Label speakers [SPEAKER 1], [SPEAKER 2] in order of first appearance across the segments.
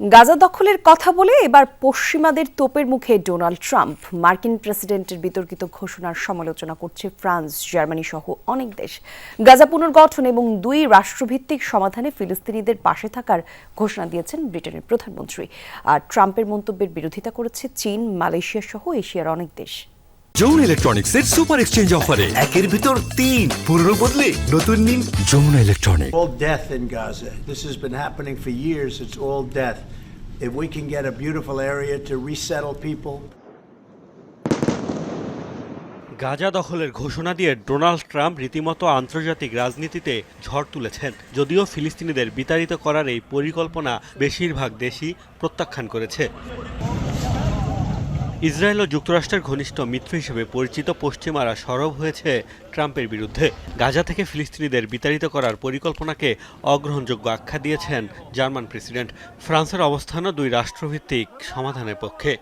[SPEAKER 1] গাজা দখলের কথা বলে এবার পশ্চিমাদের তোপের মুখে ডোনাল্ড ট্রাম্প। মার্কিন প্রেসিডেন্টের বিতর্কিত ঘোষণার সমালোচনা করছে ফ্রান্স, জার্মানি সহ অনেক দেশ। গাজা পুনর্গঠন এবং দুই রাষ্ট্রভিত্তিক সমাধানে ফিলিস্তিনিদের পাশে থাকার ঘোষণা দিয়েছেন ব্রিটেনের প্রধানমন্ত্রী। আর ট্রাম্পের মন্তব্যের বিরোধিতা করেছে চীন, মালয়েশিয়া সহ এশিয়ার অনেক দেশ।
[SPEAKER 2] যমুনা ইলেকট্রনিক্সের সুপার এক্সচেঞ্জ অফারে
[SPEAKER 3] একের ভিতর তিন পুরনো বদলে নতুন নিন
[SPEAKER 2] Jamuna electronic
[SPEAKER 4] all death in Gaza. This has been happening for years. It's all death. If we can get a beautiful area to resettle people,
[SPEAKER 5] Gaza দখলের ঘোষণা দিয়ে ডোনাল্ড ট্রাম্প রীতিমতো আন্তর্জাতিক রাজনীতিতে ঝড় তুলেছেন যদিও ফিলিস্তিনিদের বিতাড়িত করার এই পরিকল্পনা বেশিরভাগ দেশই প্রত্যাখ্যান করেছে ইসরায়েল ও যুক্তরাষ্ট্রের ঘনিষ্ঠ মিত্র হিসেবে পরিচিত পশ্চিমারা সরব হয়েছে ট্রাম্পের বিরুদ্ধে। গাজা থেকে ফিলিস্তিনিদের বিতাড়িত করার পরিকল্পনাকে অগ্রহণযোগ্য আখ্যা দিয়েছেন জার্মান প্রেসিডেন্ট। ফ্রান্সের অবস্থানও দুই রাষ্ট্রভিত্তিক সমাধানের পক্ষে।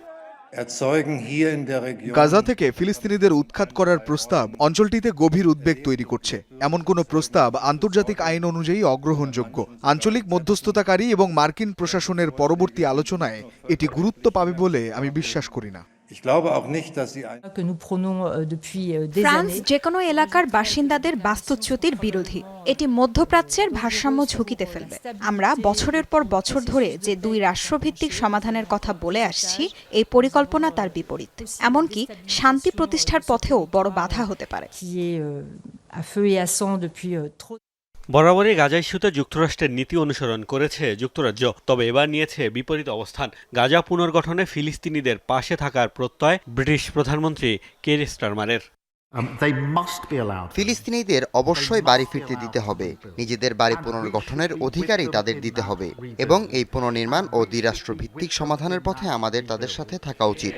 [SPEAKER 6] গাজা থেকে ফিলিস্তিনিদের উৎখাত করার প্রস্তাব অঞ্চলটিতে গভীর উদ্বেগ তৈরি করছে। এমন কোনো প্রস্তাব আন্তর্জাতিক আইন অনুযায়ী অগ্রহণযোগ্য। আঞ্চলিক মধ্যস্থতাকারী এবং মার্কিন প্রশাসনের পরবর্তী আলোচনায় এটি গুরুত্ব পাবে বলে আমি বিশ্বাস করি না।
[SPEAKER 7] Ich glaube auch nicht, dass sie ein
[SPEAKER 8] que nous prenons euh, euh,
[SPEAKER 9] France যে কোনো এলাকার বাসিন্দাদের বাস্তুচ্যুতির বিরোধী। এটি মধ্যপ্রাচ্যের ভারসাম্য ঝুঁকিতে ফেলবে। আমরা বছরের পর বছর ধরে যে দুই রাষ্ট্রভিত্তিক সমাধানের কথা বলে আসছি এই পরিকল্পনা তার বিপরীত। এমনকি শান্তি প্রতিষ্ঠার পথেও বড় বাধা হতে পারে।
[SPEAKER 5] বরাবরই গাজা ইস্যুতে যুক্তরাষ্ট্রের নীতি অনুসরণ করেছে যুক্তরাজ্য তবে এবার নিয়েছে বিপরীত অবস্থান। গাজা পুনর্গঠনে ফিলিস্তিনিদের পাশে থাকার প্রত্যয় ব্রিটিশ প্রধানমন্ত্রী কের স্টারমারের।
[SPEAKER 10] ফিলিস্তিনিদের অবশ্যই বাড়ি ফিরতে দিতে হবে। নিজেদের বাড়ি পুনর্গঠনের অধিকারই তাদের দিতে হবে এবং এই পুনর্নির্মাণ ও দ্বিরাষ্ট্র ভিত্তিক সমাধানের পথে আমাদের তাদের সাথে থাকা উচিত।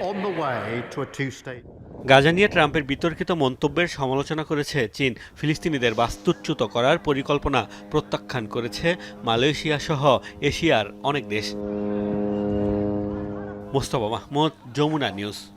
[SPEAKER 5] গাজা নিয়ে ট্রাম্পের বিতর্কিত মন্তব্যের সমালোচনা করেছে চীন। ফিলিস্তিনিদের বাস্তুচ্যুত করার পরিকল্পনা প্রত্যাখ্যান করেছে মালয়েশিয়া সহ এশিয়ার অনেক দেশ। মোস্তফা মাহমুদ, যমুনা নিউজ।